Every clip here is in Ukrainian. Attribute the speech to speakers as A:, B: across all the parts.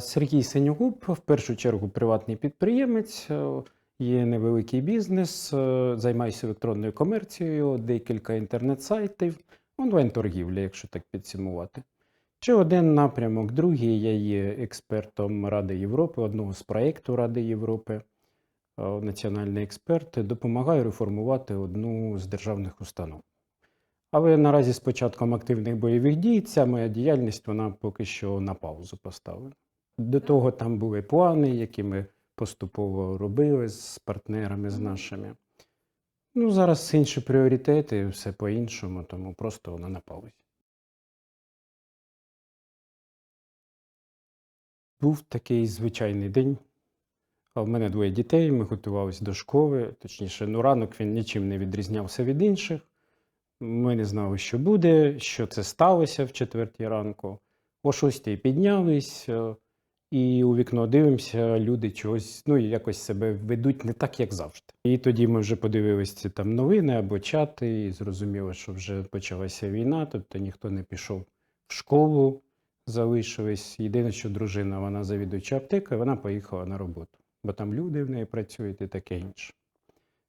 A: Сергій Синьогуб, в першу чергу, приватний підприємець, е, є невеликий бізнес, е, займаюся електронною комерцією, декілька інтернет-сайтів, онлайн-торгівля, якщо так підсумувати. Ще один напрямок, другий, я є експертом Ради Європи, одного з проєкту Ради Європи, е, національний експерт, допомагаю реформувати одну з державних установ. Але наразі з початком активних бойових дій ця моя діяльність вона поки що на паузу поставлена. До того там були плани, які ми поступово робили з партнерами з нашими. Ну, зараз інші пріоритети, все по-іншому, тому просто воно на паузі. Був такий звичайний день. А в мене двоє дітей, ми готувалися до школи. Точніше, ну ранок він нічим не відрізнявся від інших. Ми не знали, що буде, що це сталося в четвертій ранку. О шостій піднялись, е, і у вікно дивимося, люди чогось, ну, якось себе ведуть не так, як завжди. І тоді ми вже подивилися там новини або чати, і зрозуміло, що вже почалася війна, тобто ніхто не пішов в школу, залишились. Єдине, що дружина, вона завідуюча аптека, вона поїхала на роботу, бо там люди в неї працюють і таке інше.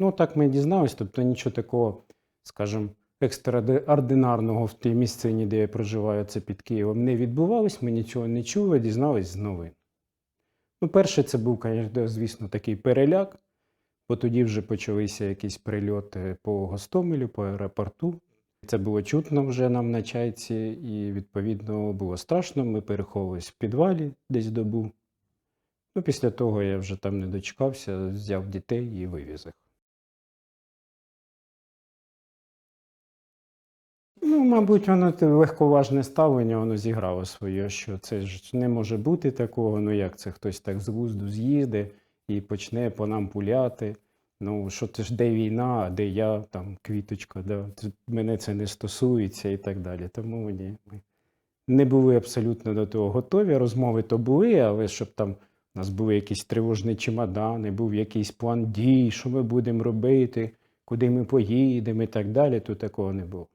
A: Ну, так ми дізналися, тобто нічого такого, скажімо, екстраординарного в тій місцині, де я проживаю, це під Києвом, не відбувалось, ми нічого не чули, дізнались з новин. Ну, перше, це був, звісно, такий переляк, бо тоді вже почалися якісь прильоти по Гостомелю, по аеропорту. Це було чутно вже нам на чайці, і, відповідно, було страшно. Ми переховувалися в підвалі десь добу. Ну, після того я вже там не дочекався, взяв дітей і вивіз їх. Ну, мабуть, воно легковажне ставлення, воно зіграло своє, що це ж не може бути такого. Ну як це хтось так з глузду з'їде і почне по нам пуляти. Ну, що це ж де війна, а де я, там квіточка, да? мене це не стосується і так далі. Тому ні, ми не були абсолютно до того готові. Розмови то були, але щоб там у нас були якісь тривожні чемодани, був якийсь план дій, що ми будемо робити, куди ми поїдемо і так далі, то такого не було.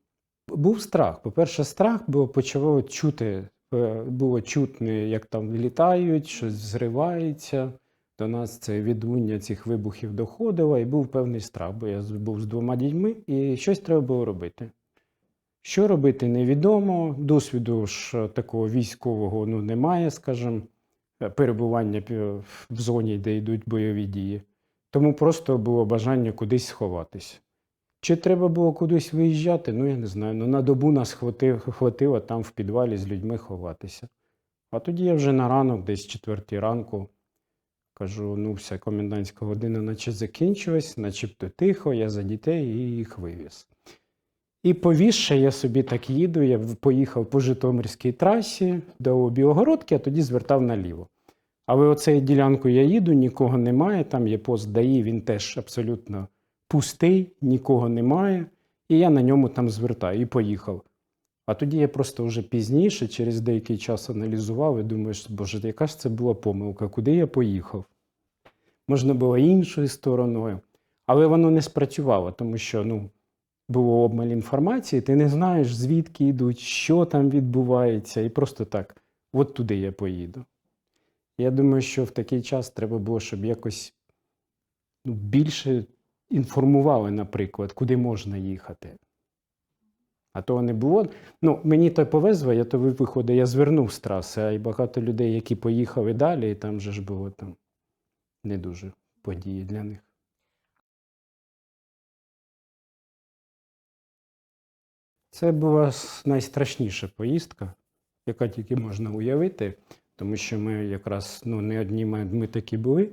A: Був страх. По-перше, страх, бо почало чути, е, було чутно, як там літають, щось зривається. До нас це відлуння цих вибухів доходило, і був певний страх, бо я був з двома дітьми, і щось треба було робити. Що робити, невідомо. Досвіду ж такого військового ну, немає, скажімо, е, перебування в зоні, де йдуть бойові дії. Тому просто було бажання кудись сховатись. Чи треба було кудись виїжджати? Ну, я не знаю. Ну, на добу нас хватило, там в підвалі з людьми ховатися. А тоді я вже на ранок, десь четвертій ранку, кажу: ну, вся комендантська година наче закінчилась, начебто тихо, я за дітей і їх вивіз. І повісше я собі так їду. Я поїхав по Житомирській трасі до Білогородки, а тоді звертав наліво. Але оцею ділянку я їду, нікого немає, там є пост ДАІ, він теж абсолютно пустий, нікого немає, і я на ньому там звертаю і поїхав. А тоді я просто вже пізніше, через деякий час аналізував і думаю, що, боже, яка ж це була помилка, куди я поїхав? Можна було іншою стороною, але воно не спрацювало, тому що ну, було обмаль інформації, ти не знаєш, звідки йдуть, що там відбувається, і просто так, от туди я поїду. Я думаю, що в такий час треба було, щоб якось ну, більше інформували, наприклад, куди можна їхати. А того не було. Ну, мені то повезло, я то виходить, я звернув з траси, а й багато людей, які поїхали далі, і там же ж було там не дуже події для них. Це була найстрашніша поїздка, яка тільки можна уявити, тому що ми якраз ну, не одні ми такі були.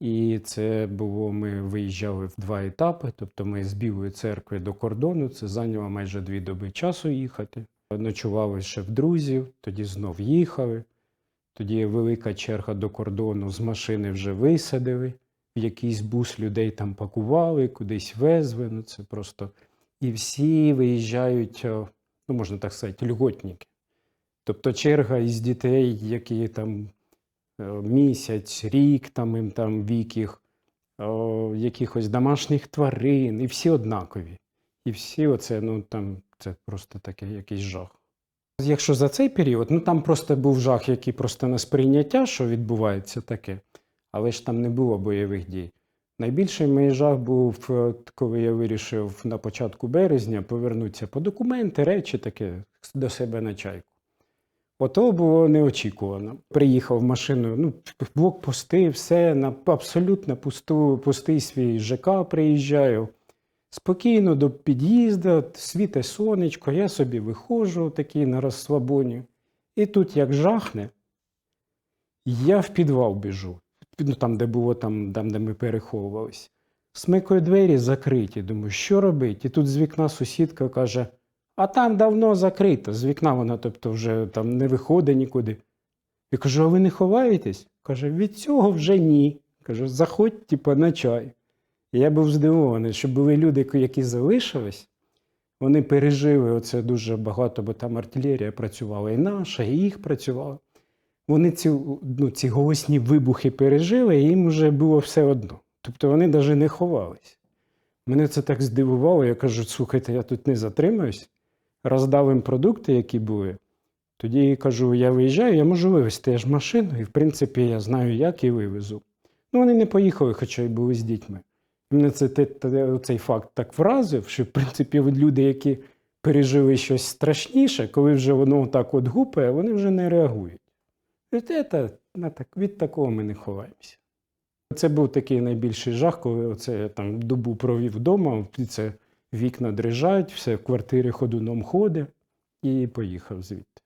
A: І це було, ми виїжджали в два етапи. Тобто ми з Білої церкви до кордону, це зайняло майже дві доби часу їхати. Ночували ще в друзів, тоді знов їхали. Тоді велика черга до кордону, з машини вже висадили, в якийсь бус людей там пакували, кудись везли. Ну це просто. І всі виїжджають, ну можна так сказати, льготники. Тобто черга із дітей, які там місяць, рік, там їм там вік їх, о, якихось домашніх тварин, і всі однакові. І всі оце, ну там, це просто таке якийсь жах. Якщо за цей період, ну там просто був жах, який просто на сприйняття, що відбувається таке, але ж там не було бойових дій. Найбільший мій жах був, е, коли я вирішив на початку березня повернутися по документи, речі таке до себе на чайку. Ото було неочікувано. Приїхав машиною, ну, блокпости, все на абсолютно пусту, пустий свій ЖК приїжджаю. Спокійно до під'їзду, світе сонечко, я собі виходжу такий на розслабоні. І тут як жахне, я в підвал біжу. Ну, там, де було, там, там, де ми переховувались. Смикаю двері закриті. Думаю, що робити? І тут з вікна сусідка каже: а там давно закрито. З вікна вона, тобто, вже там не виходить нікуди. Я кажу, а ви не ховаєтесь? Каже, від цього вже ні. Кажу, заходь, типу, на чай. І я був здивований, що були люди, які залишились, вони пережили оце дуже багато, бо там артилерія працювала і наша, і їх працювала. Вони ці, ну, ці голосні вибухи пережили, і їм вже було все одно. Тобто вони навіть не ховались. Мене це так здивувало, я кажу, слухайте, я тут не затримаюсь, роздав їм продукти, які були. Тоді кажу, я виїжджаю, я можу вивезти я ж машину, і в принципі я знаю, як і вивезу. Ну, вони не поїхали, хоча й були з дітьми. Мене це, цей факт так вразив, що в принципі люди, які пережили щось страшніше, коли вже воно так от гупає, вони вже не реагують. Від, такого ми не ховаємося. Це був такий найбільший жах, коли оце я там добу провів вдома, це вікна дрижать, все в квартирі ходуном ходить, і поїхав звідти.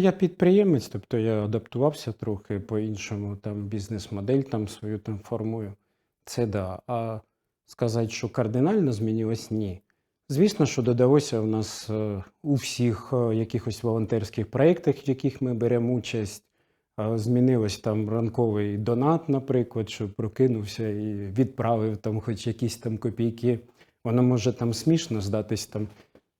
A: Я підприємець, тобто я адаптувався трохи по-іншому, там бізнес-модель там свою там формую. Це да. А сказати, що кардинально змінилось, ні. Звісно, що додалося у нас е, у всіх е, якихось волонтерських проєктах, в яких ми беремо участь. Змінилось там ранковий донат, наприклад, що прокинувся і відправив там хоч якісь там копійки. Воно може там смішно здатись там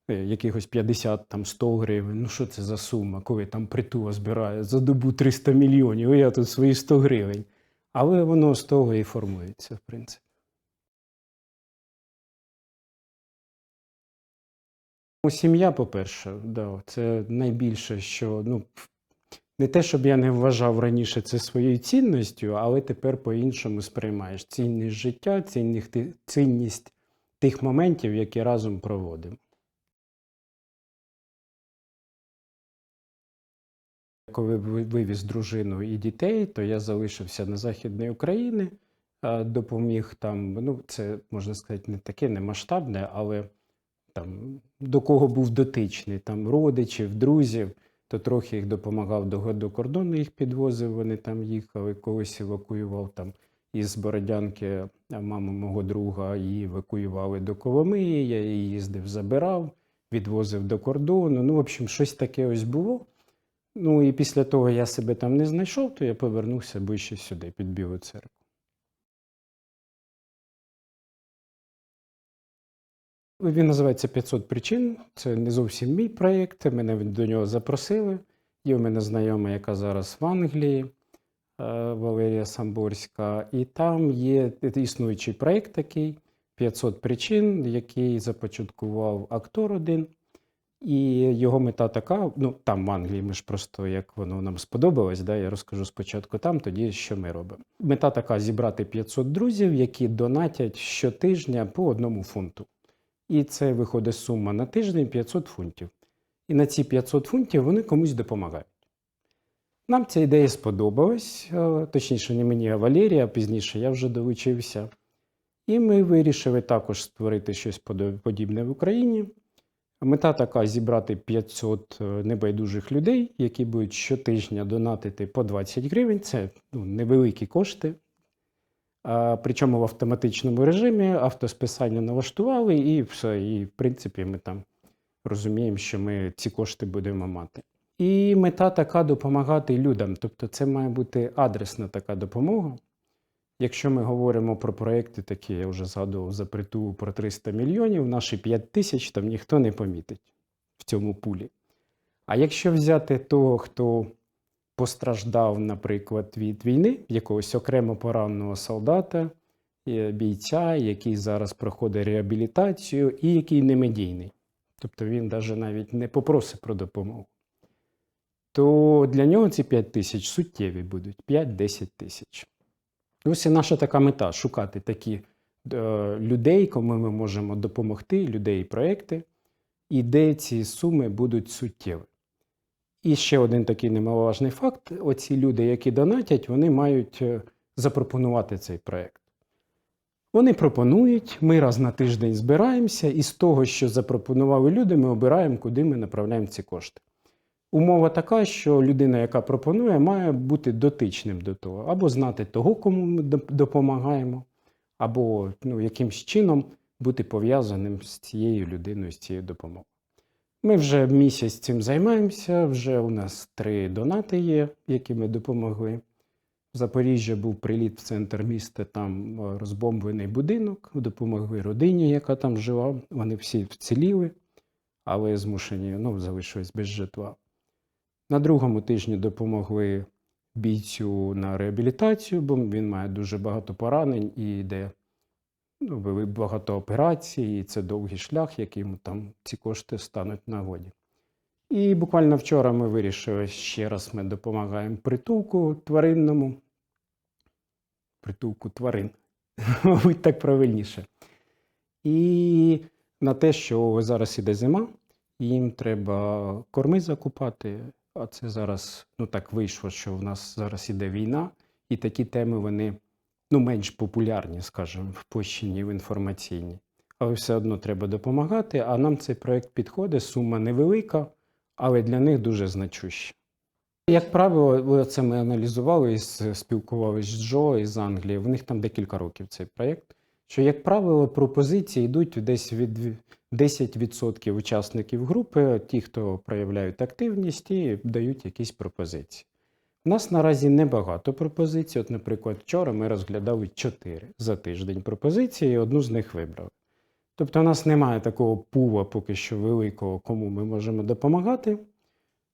A: е, якихось 50 там 100 гривень. Ну що це за сума, коли там притула збирає за добу 300 мільйонів, я тут свої 100 гривень. Але воно з того і формується, в принципі. Ну, Сім'я, по-перше, да, це найбільше, що ну, не те, щоб я не вважав раніше це своєю цінністю, але тепер по-іншому сприймаєш цінність життя, цінність, тих моментів, які разом проводимо. Коли вивіз дружину і дітей, то я залишився на Західній Україні, допоміг там, ну, це можна сказати, не таке не масштабне, але там до кого був дотичний, там родичів, друзів, то трохи їх допомагав до, до кордону, їх підвозив, вони там їхали, когось евакуював там із Бородянки, а маму мого друга її евакуювали до Коломиї, я її їздив, забирав, відвозив до кордону. Ну, в общем, щось таке ось було. Ну і після того я себе там не знайшов, то я повернувся ближче сюди, під Білу церкву. Він називається 500 причин. Це не зовсім мій проєкт. Мене до нього запросили. Є у мене знайома, яка зараз в Англії, е, Валерія Самборська. І там є існуючий проєкт такий 500 причин, який започаткував актор один. І його мета така: ну там в Англії ми ж просто як воно нам сподобалось, да, я розкажу спочатку там, тоді що ми робимо. Мета така: зібрати 500 друзів, які донатять щотижня по одному фунту. І це виходить сума на тиждень 500 фунтів. І на ці 500 фунтів вони комусь допомагають. Нам ця ідея сподобалась, е, точніше, не мені, а Валерії, а пізніше я вже долучився. І ми вирішили також створити щось подібне в Україні. Мета така зібрати 500 е, небайдужих людей, які будуть щотижня донатити по 20 гривень. Це ну, невеликі кошти. Причому в автоматичному режимі автосписання налаштували, і все. І, в принципі, ми там розуміємо, що ми ці кошти будемо мати. І мета така допомагати людям. Тобто, це має бути адресна така допомога. Якщо ми говоримо про проекти, такі я вже згадував за притулу про 300 мільйонів, наші 5 тисяч там ніхто не помітить в цьому пулі. А якщо взяти того, хто постраждав, наприклад, від війни, якогось окремо пораненого солдата, е, бійця, який зараз проходить реабілітацію і який не медійний. Тобто він навіть навіть не попросить про допомогу. То для нього ці 5 тисяч суттєві будуть 5-10 тисяч. Ось і наша така мета шукати такі е, людей, кому ми можемо допомогти, людей і проекти, і де ці суми будуть суттєві. І ще один такий немаловажний факт: оці люди, які донатять, вони мають е, запропонувати цей проект. Вони пропонують, ми раз на тиждень збираємося, і з того, що запропонували люди, ми обираємо, куди ми направляємо ці кошти. Умова така, що людина, яка пропонує, має бути дотичним до того, або знати того, кому ми допомагаємо, або ну, якимсь чином бути пов'язаним з цією людиною, з цією допомогою. Ми вже місяць цим займаємося, вже у нас три донати є, які ми допомогли. В Запоріжжя був приліт в центр міста, там е, розбомблений будинок, допомогли родині, яка там жила. Вони всі вціліли, але змушені ну, залишились без житла. На другому тижні допомогли бійцю на реабілітацію, бо він має дуже багато поранень і йде вели багато операцій, і це довгий шлях, яким там ці кошти стануть на годі. І буквально вчора ми вирішили ще раз ми допомагаємо притулку тваринному. Притулку тварин. Мабуть, так правильніше. І на те, що зараз іде зима, їм треба корми закупати. А це зараз ну так вийшло, що в нас зараз іде війна, і такі теми вони ну, менш популярні, скажімо, в площині в інформаційній. Але все одно треба допомагати. А нам цей проект підходить, сума невелика, але для них дуже значуща. Як правило, це ми аналізували і спілкувалися з Джо із Англії. В них там декілька років цей проєкт. Що, як правило, пропозиції йдуть десь від 10% учасників групи, ті, хто проявляють активність і дають якісь пропозиції. У нас наразі небагато пропозицій. От, наприклад, вчора ми розглядали 4 за тиждень пропозиції, і одну з них вибрали. Тобто, у нас немає такого пула поки що великого, кому ми можемо допомагати.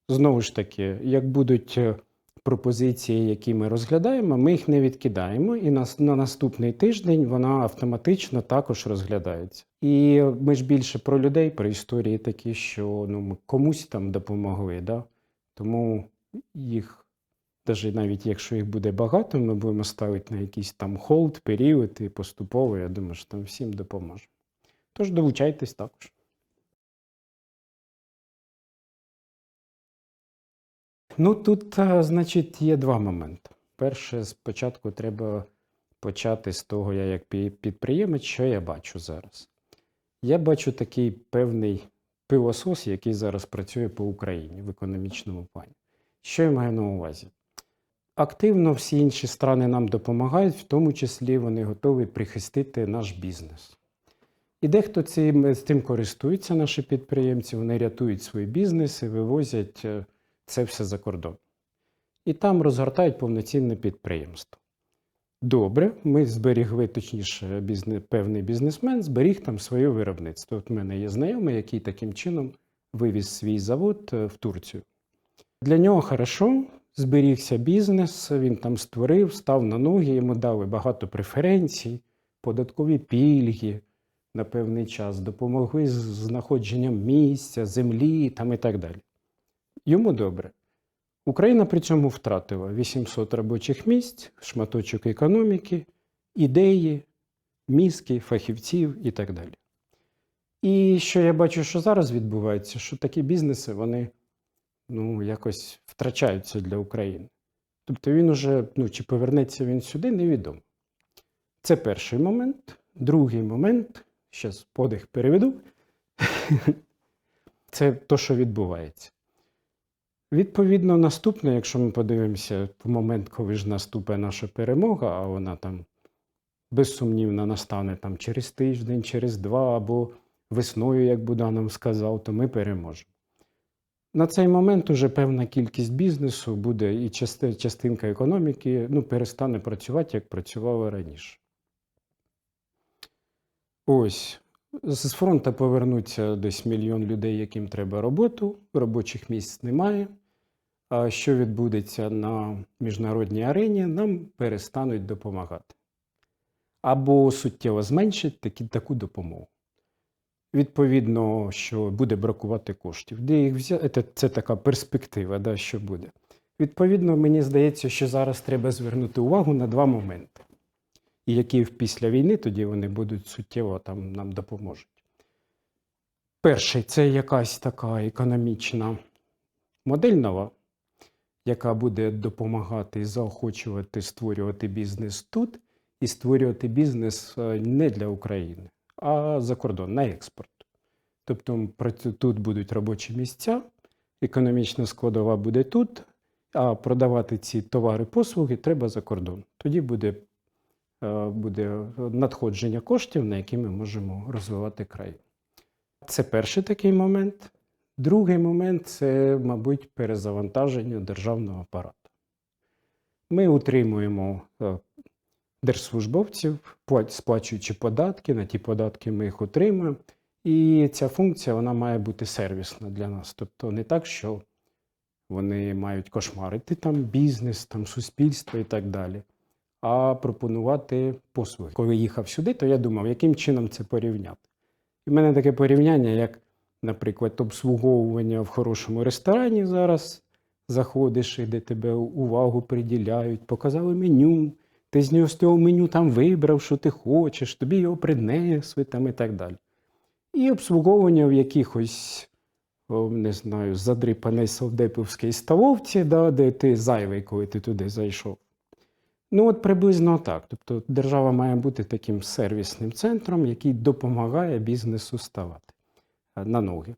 A: Знову ж таки, як будуть е, пропозиції, які ми розглядаємо, ми їх не відкидаємо, і на, на наступний тиждень вона автоматично також розглядається. І ми ж більше про людей, про історії такі, що ну, ми комусь там допомогли. Да? Тому їх, навіть навіть якщо їх буде багато, ми будемо ставити на якийсь там холд, період і поступово, я думаю, що там всім допоможемо. Тож долучайтесь також. Ну, тут, значить, є два моменти. Перше, спочатку треба почати з того, я як підприємець, що я бачу зараз. Я бачу такий певний пилосос, який зараз працює по Україні в економічному плані. Що я маю на увазі? Активно всі інші страни нам допомагають, в тому числі вони готові прихистити наш бізнес. І дехто цим, з тим користується, наші підприємці, вони рятують свої бізнеси, вивозять е, це все за кордон. І там розгортають повноцінне підприємство. Добре, ми зберігли, точніше, бізнес, певний бізнесмен зберіг там своє виробництво. От в мене є знайомий, який таким чином вивіз свій завод е, в Турцію. Для нього хорошо, зберігся бізнес, він там створив, став на ноги, йому дали багато преференцій, податкові пільги на певний час, допомогли з знаходженням місця, землі там і так далі. Йому добре. Україна при цьому втратила 800 робочих місць, шматочок економіки, ідеї, мізки, фахівців і так далі. І що я бачу, що зараз відбувається, що такі бізнеси вони ну, якось втрачаються для України. Тобто він уже, ну, чи повернеться він сюди, невідомо. Це перший момент. Другий момент, зараз подих переведу. Це то, що відбувається. Відповідно, наступне, якщо ми подивимося в момент, коли ж наступить наша перемога, а вона там безсумнівно настане там через тиждень, через два або весною, як Буданов сказав, то ми переможемо. На цей момент уже певна кількість бізнесу буде і части- частинка економіки ну, перестане працювати, як працювала раніше. Ось. З фронту повернуться десь мільйон людей, яким треба роботу, робочих місць немає. А що відбудеться на міжнародній арені, нам перестануть допомагати. або суттєво зменшить таку допомогу. Відповідно, що буде бракувати коштів. Де їх взяти? Це, така перспектива, да, що буде. Відповідно, мені здається, що зараз треба звернути увагу на два моменти, і які після війни тоді вони будуть суттєво там нам допоможуть. Перший це якась така економічна модель нова, яка буде допомагати заохочувати створювати бізнес тут і створювати бізнес е, не для України, а за кордон на експорт. Тобто тут будуть робочі місця, економічна складова буде тут, а продавати ці товари послуги треба за кордон. Тоді буде, е, буде надходження коштів, на які ми можемо розвивати край. Це перший такий момент. Другий момент це, мабуть, перезавантаження державного апарату. Ми утримуємо е, держслужбовців, сплачуючи податки, на ті податки ми їх утримуємо. І ця функція вона має бути сервісна для нас. Тобто не так, що вони мають кошмарити там бізнес, там суспільство і так далі, а пропонувати послуги. Коли їхав сюди, то я думав, яким чином це порівняти. І в мене таке порівняння, як, наприклад, обслуговування в хорошому ресторані зараз заходиш, і де тебе увагу приділяють, показали меню, ти з нього з того меню там вибрав, що ти хочеш, тобі його принесли там і так далі. І обслуговування в якихось, не знаю, задрипаній совдепівській столовці, да, де ти зайвий, коли ти туди зайшов. Ну, от приблизно так. Тобто держава має бути таким сервісним центром, який допомагає бізнесу ставати е, на ноги.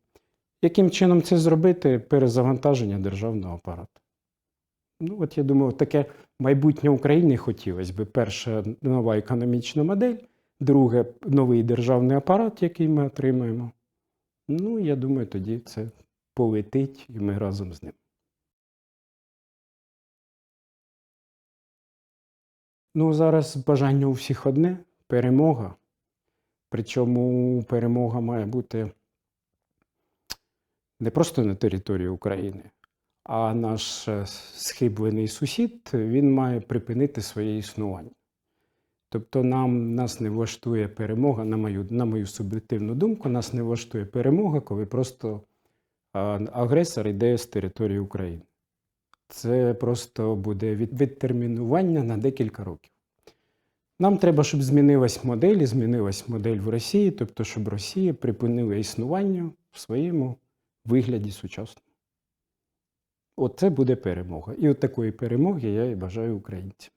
A: Яким чином це зробити? Перезавантаження державного апарату. Ну, от я думаю, таке майбутнє України хотілося б. Перше, нова економічна модель, друге, новий державний апарат, який ми отримаємо. Ну, я думаю, тоді це полетить, і ми разом з ним. Ну, зараз бажання у всіх одне перемога. Причому перемога має бути не просто на території України, а наш е, схиблений сусід він має припинити своє існування. Тобто нам, нас не влаштує перемога, на мою, на мою суб'єктивну думку, нас не влаштує перемога, коли просто агресор йде з території України. Це просто буде від, відтермінування на декілька років. Нам треба, щоб змінилась модель, і змінилась модель в Росії, тобто, щоб Росія припинила існування в своєму вигляді сучасному. Оце буде перемога. І от такої перемоги я і бажаю українцям.